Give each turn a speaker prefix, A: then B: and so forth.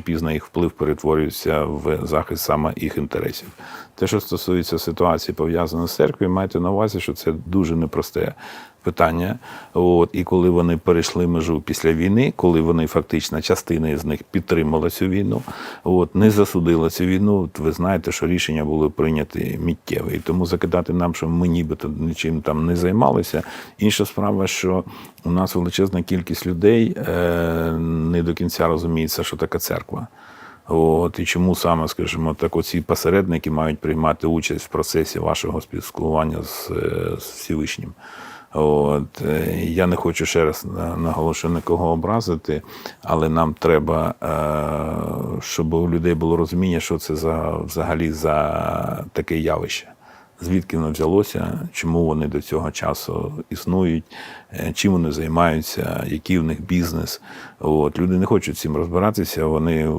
A: пізно їх вплив перетворюється в захист саме їх інтересів. Те, що стосується ситуації, пов'язаної з церквою, майте на увазі, що це дуже непросте питання. От, і коли вони перейшли межу після війни, коли вони фактично частина з них підтримала цю війну, от, не засудила цю війну, ви знаєте, що рішення були прийняті миттєво. І тому закидати нам, що ми нібито нічим там не займалися. Інша справа, що у нас величезна кількість людей е, не до кінця розуміється, що таке церква. От, і чому саме, скажімо, так, оці посередники мають приймати участь в процесі вашого спілкування з, е, з Всевишнім. От, е, я не хочу ще раз на- наголошую нікого образити, але нам треба, е, щоб у людей було розуміння, що це за взагалі за таке явище. Звідки воно взялося, чому вони до цього часу існують, е, чим вони займаються, який у них бізнес. От люди не хочуть цим розбиратися. Вони